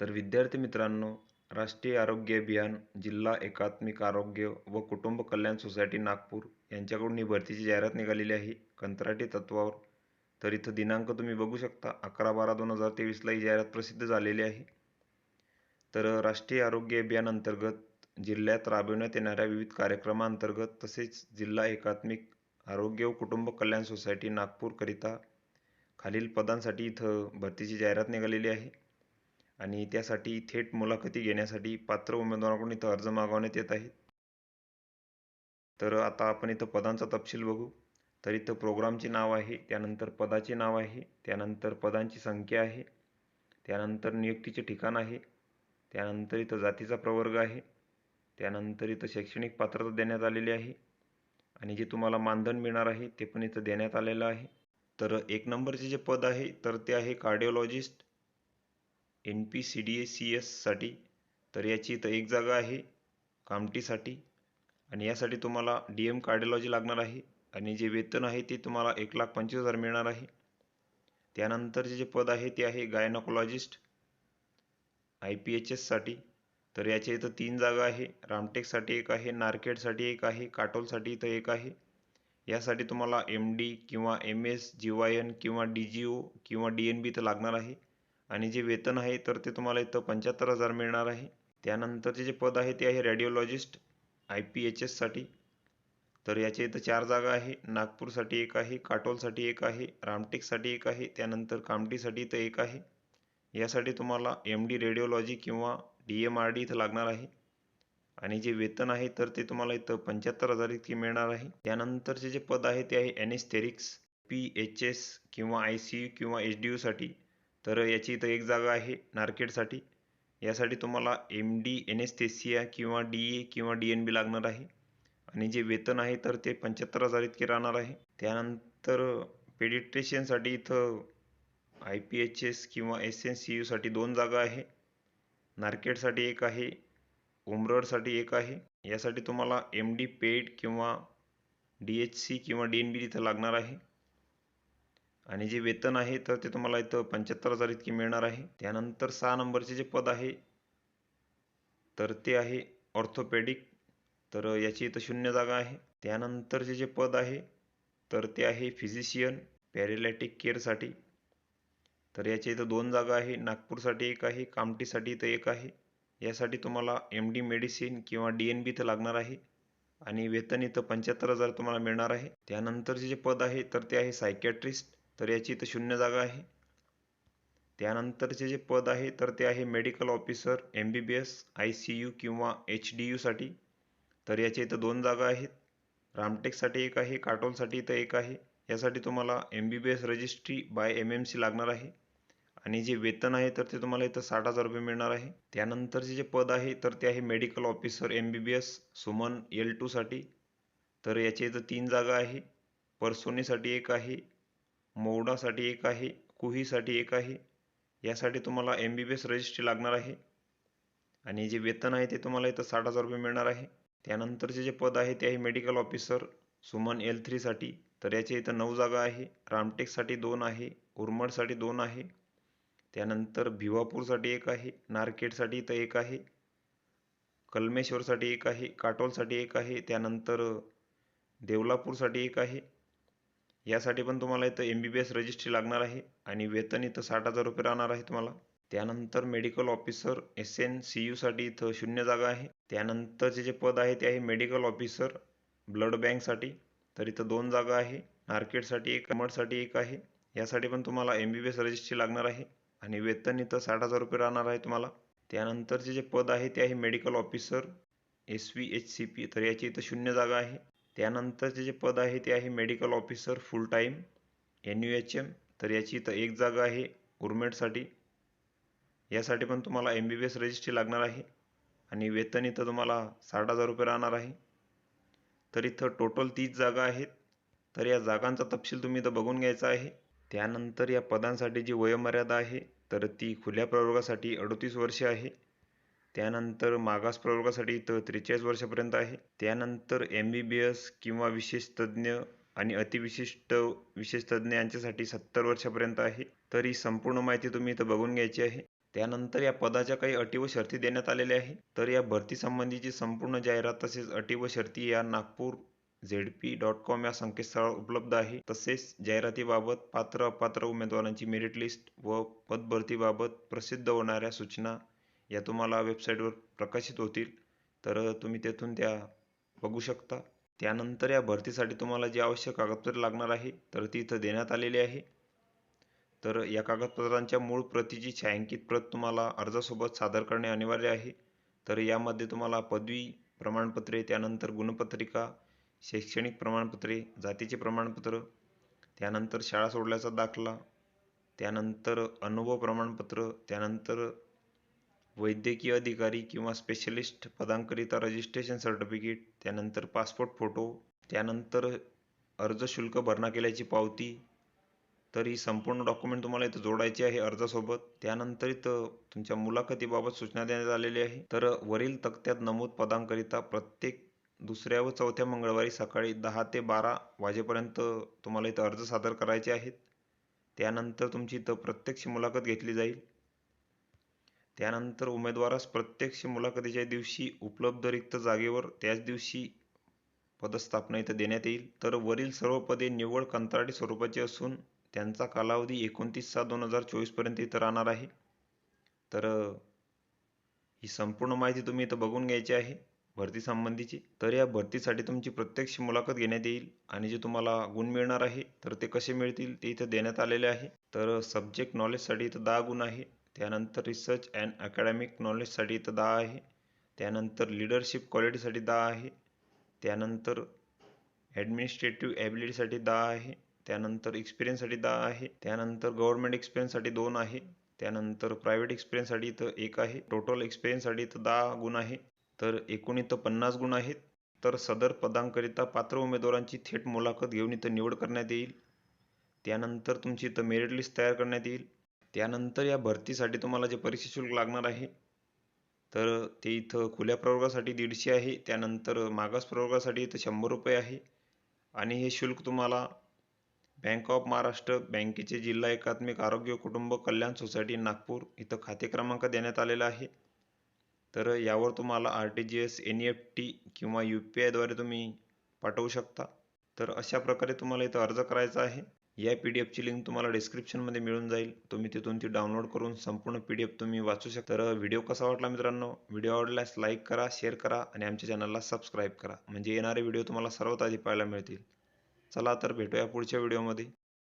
तर विद्यार्थी मित्रांनो राष्ट्रीय आरोग्य अभियान जिल्हा एकात्मिक आरोग्य व कुटुंब कल्याण सोसायटी नागपूर यांच्याकडून ही भरतीची जाहिरात निघालेली आहे. कंत्राटी तत्वावर. तर इथं दिनांक तुम्ही बघू शकता अकरा बारा दोन हजार तेवीसला ही जाहिरात प्रसिद्ध झालेली आहे. तर राष्ट्रीय आरोग्य अभियान अंतर्गत जिल्ह्यात राबविण्यात येणाऱ्या विविध कार्यक्रमांतर्गत तसेच जिल्हा एकात्मिक आरोग्य व कुटुंब कल्याण सोसायटी नागपूरकरिता खालील पदांसाठी इथं भरतीची जाहिरात निघालेली आहे. आणि त्यासाठी थेट मुलाखती घेण्यासाठी पात्र उमेदवाराकडून इथं अर्ज मागवण्यात येत आहेत. तर आता आपण इथं पदांचा तपशील बघू. तर इथं प्रोग्रामचे नाव आहे त्यानंतर पदाचे नाव आहे त्यानंतर पदांची संख्या आहे त्यानंतर नियुक्तीचे ठिकाण आहे त्यानंतर इथं जातीचा प्रवर्ग आहे त्यानंतर इथं शैक्षणिक पात्रता देण्यात आलेली आहे आणि जे तुम्हाला मानधन मिळणार आहे ते पण इथं देण्यात आलेलं आहे. तर एक नंबरचे जे पद आहे तर ते आहे cardiologist N P C D A C एससाठी तर याची इथं एक जागा आहे कामटीसाठी. आणि यासाठी तुम्हाला डी एम कार्डिओलॉजी लागणार आहे. आणि जे वेतन आहे ते तुम्हाला एक लाख पंचवीस हजार मिळणार आहे. त्यानंतरचे जे पद आहे ते आहे गायनॉकोलॉजिस्ट आय पी एच एससाठी तर याच्या इथं तीन जागा आहे. रामटेकसाठी एक आहे नारकेडसाठी एक आहे काटोलसाठी इथं एक आहे. यासाठी तुम्हाला एम डी किंवा M S G Y N किंवा डी जी ओ किंवा डी एन बी इथं लागणार आहे. आणि जे वेतन आहे तर ते तुम्हाला इथं पंच्याहत्तर हजार मिळणार आहे. त्यानंतरचे जे पद आहे ते आहे रेडिओलॉजिस्ट आय पी एच एससाठी तर याच्या इथं चार जागा आहे. नागपूरसाठी एक आहे काटोलसाठी एक आहे रामटेकसाठी एक आहे त्यानंतर कामटीसाठी इथं एक आहे. यासाठी तुम्हाला एम डी रेडिओलॉजी किंवा डी एम आर डी इथं लागणार आहे. आणि जे वेतन आहे तर ते तुम्हाला इथं पंच्याहत्तर हजार इतके मिळणार आहे. त्यानंतरचे जे पद आहे ते आहे एनेस्थेरिक्स पी एच एस किंवा आय सी यू किंवा एच डी यूसाठी तर याची इथं एक जागा आहे नारकेडसाठी. यासाठी तुम्हाला एम डी एनेस्थेसिया किंवा डी ए किंवा डी एन बी लागणार आहे. आणि जे वेतन आहे तर ते पंच्याहत्तर हजार इतके राहणार आहे. त्यानंतर पेडिट्रेशनसाठी इथं आय पी एच एस किंवा एस एन सी यूसाठी दोन जागा आहे. नार्केडसाठी एक आहे उमरडसाठी एक आहे. यासाठी तुम्हाला एम डी पेड किंवा डी एच सी किंवा डी एन बी इथं लागणार आहे. आणि जे वेतन आहे तर ते तुम्हाला इथं पंच्याहत्तर हजार इतके मिळणार आहे. त्यानंतर सहा नंबरचे जे पद आहे तर ते आहे ऑर्थोपेडिक तर याची इथं शून्य जागा आहे. त्यानंतरचे जे पद आहे तर ते आहे फिजिशियन पॅरेलॅटिक केअरसाठी. तर याच्या इथं दोन जागा आहे नागपूरसाठी एक आहे कामटीसाठी इथं एक आहे. यासाठी तुम्हाला एम डी मेडिसिन किंवा डी एन बी इथं लागणार आहे. आणि वेतन इथं पंच्याहत्तर हजार तुम्हाला मिळणार आहे. त्यानंतरचे जे पद आहे तर ते आहे सायकॅट्रिस्ट तर याची इथं शून्य जागा आहे. त्यानंतरचे जे पद आहे तर ते आहे medical officer M B B S I C U किंवा एच डी यूसाठी तर याच्या इथं दोन जागा आहेत. रामटेकसाठी एक आहे काटोलसाठी इथं एक आहे. यासाठी तुम्हाला M B B S registry by M M C लागणार आहे. आणि जे वेतन आहे तर ते तुम्हाला इथं साठ हजार रुपये मिळणार आहे. त्यानंतरचे जे पद आहे तर ते आहे medical officer M B B S Suman L टूसाठी तर याच्या इथं तीन जागा आहे. परसोनीसाठी एक आहे. मौडासाठी एक आहे कुहीसाठी एक आहे यासाठी तुम्हाला M B B S registry लागणार आहे. आणि जे वेतन आहे ते तुम्हाला इथं साठ हजार रुपये मिळणार आहे. त्यानंतरचे जे पद आहे ते आहे मेडिकल ऑफिसर सुमन एल थ्रीसाठी तर याच्या इथं नऊ जागा आहे रामटेकसाठी दोन आहे उर्मडसाठी दोन आहे. त्यानंतर भिवापूरसाठी एक आहे नारकेडसाठी इथं एक आहे कलमेश्वरसाठी एक आहे काटोलसाठी एक आहे त्यानंतर देवलापूरसाठी एक आहे यासाठी पण तुम्हाला इथं M B B S registry लागणार आहे आणि वेतन इथं साठ हजार रुपये राहणार आहे तुम्हाला. त्यानंतर medical officer S N C यूसाठी इथं शून्य जागा आहे. त्यानंतरचे जे पद आहे ते आहे मेडिकल ऑफिसर ब्लड बँकसाठी तर इथं दोन जागा आहे. मार्केटसाठी एक कमर्टसाठी एक आहे. यासाठी पण तुम्हाला M B B S registry लागणार आहे आणि वेतन इथं साठ हजार रुपये राहणार आहे तुम्हाला. त्यानंतरचे जे पद आहे ते आहे medical officer S V H C P तर याची इथं शून्य जागा आहे. त्यानंतरचे जे पद आहे ते आहे medical officer full time N U H M तर याची इथं एक जागा आहे उर्मेडसाठी यासाठी पण तुम्हाला M B B S registry लागणार आहे. आणि वेतन इथं तुम्हाला साठ हजार रुपये राहणार आहे. तर इथं टोटल तीस जागा आहेत. तर या जागांचा तपशील तुम्ही इथं बघून घ्यायचा आहे. त्यानंतर या पदांसाठी जी वयोमर्यादा आहे तर ती खुल्या प्रवर्गासाठी अडतीस वर्षे आहे. त्यानंतर मागास प्रवर्गासाठी इथं त्रेचाळीस वर्षापर्यंत आहे. त्यानंतर एम बी बी एस किंवा विशेष तज्ज्ञ आणि अतिविशिष्ट विशेष तज्ज्ञ यांच्यासाठी सत्तर वर्षापर्यंत आहे. तर ही संपूर्ण माहिती तुम्ही इथं बघून घ्यायची आहे. त्यानंतर या पदाच्या काही अटी व शर्ती देण्यात आलेल्या आहे तर या भरतीसंबंधीची संपूर्ण जाहिरात तसेच अटी व शर्ती या Nagpur Z P dot com या संकेतस्थळावर उपलब्ध आहे. तसेच जाहिरातीबाबत पात्र अपात्र उमेदवारांची मेरिट लिस्ट व पदभरतीबाबत प्रसिद्ध होणाऱ्या सूचना या तुम्हाला वेबसाईटवर प्रकाशित होतील. तर तुम्ही तेथून त्या बघू शकता. त्यानंतर या भरतीसाठी तुम्हाला जी आवश्यक कागदपत्रे लागणार आहे तर ती इथं देण्यात आलेली आहे. तर या कागदपत्रांच्या मूळ प्रतीची छायांकित प्रत तुम्हाला अर्जासोबत सादर करणे अनिवार्य आहे. तर यामध्ये तुम्हाला पदवी प्रमाणपत्रे त्यानंतर गुणपत्रिका शैक्षणिक प्रमाणपत्रे जातीचे प्रमाणपत्र त्यानंतर शाळा सोडल्याचा दाखला त्यानंतर अनुभव प्रमाणपत्र त्यानंतर वैद्यकीय अधिकारी किंवा स्पेशलिस्ट पदांकरिता रजिस्ट्रेशन सर्टिफिकेट त्यानंतर पासपोर्ट फोटो त्यानंतर अर्ज शुल्क भरणा केल्याची पावती तर ही संपूर्ण डॉक्युमेंट तुम्हाला इथं जोडायची आहे अर्जासोबत. त्यानंतर इथं तुमच्या मुलाखतीबाबत सूचना देण्यात आलेली आहे. तर वरील तक्त्यात नमूद पदांकरिता प्रत्येक दुसऱ्या व चौथ्या मंगळवारी सकाळी दहा ते बारा वाजेपर्यंत तुम्हाला इथं अर्ज सादर करायचे आहेत. त्यानंतर तुमची इथं प्रत्यक्ष मुलाखत घेतली जाईल. त्यानंतर उमेदवारास प्रत्यक्ष मुलाखतीच्या दिवशी उपलब्ध रिक्त जागेवर त्याच दिवशी पदस्थापना इथं देण्यात येईल. तर वरील सर्व पदे निव्वळ कंत्राटी स्वरूपाची असून त्यांचा कालावधी एकोणतीस सहा दोन हजार चोवीसपर्यंत इथं राहणार आहे. तर ही संपूर्ण माहिती तुम्ही इथं बघून घ्यायची आहे भरती संबंधीची. तर या भरतीसाठी तुमची प्रत्यक्ष मुलाखत घेण्यात येईल आणि जे तुम्हाला गुण मिळणार आहे तर ते कसे मिळतील ते इथं देण्यात आलेले आहे. तर सब्जेक्ट नॉलेजसाठी इथं दहा गुण आहे. त्यानंतर रिसर्च अँड अकॅडमिक नॉलेजसाठी इथं दहा आहे. त्यानंतर लिडरशिप क्वालिटीसाठी दहा आहे. त्यानंतर ॲडमिनिस्ट्रेटिव्ह ॲबिलिटीसाठी दहा आहे. त्यानंतर एक्सपिरियन्ससाठी दहा आहे. त्यानंतर गव्हर्नमेंट एक्सपिरियन्ससाठी दोन आहे. त्यानंतर प्रायव्हेट एक्सपिरियन्ससाठी इथं एक आहे. टोटल एक्सपिरियन्ससाठी इथं दहा गुण आहे. तर एकूण इथं पन्नास गुण आहेत. तर सदर पदांकरिता पात्र उमेदवारांची थेट मुलाखत घेऊन इथं निवड करण्यात येईल. त्यानंतर तुमची इथं मेरिट लिस्ट तयार करण्यात येईल. त्यानंतर या भरतीसाठी तुम्हाला जे परीक्षा शुल्क लागणार आहे तर ते इथं खुल्या प्रवर्गासाठी दीडशे आहे त्यानंतर मागास प्रवर्गासाठी इथं शंभर रुपये आहे आणि हे शुल्क तुम्हाला बँक ऑफ महाराष्ट्र बँकेचे जिल्हा एकात्मिक आरोग्य कुटुंब कल्याण सोसायटी नागपूर इथं खाते क्रमांक देण्यात आलेला आहे. तर यावर तुम्हाला R T G S N E F T किंवा यू पी आयद्वारे तुम्ही पाठवू शकता. तर अशा प्रकारे तुम्हाला इथं अर्ज करायचा आहे. या पी डी एफची लिंक तुम्हाला डिस्क्रिप्शनमध्ये मिळून जाईल. तुम्ही तिथून ती डाउनलोड करून संपूर्ण पी डी एफ तुम्ही वाचू शकता. तर व्हिडिओ कसा वाटला मित्रांनो? व्हिडिओ आवडल्यास लाईक करा शेअर करा आणि आमच्या चॅनलला सबस्क्राईब करा. म्हणजे येणारे व्हिडिओ तुम्हाला सर्वात आधी पाहायला मिळतील. चला तर भेटूया पुढच्या व्हिडिओमध्ये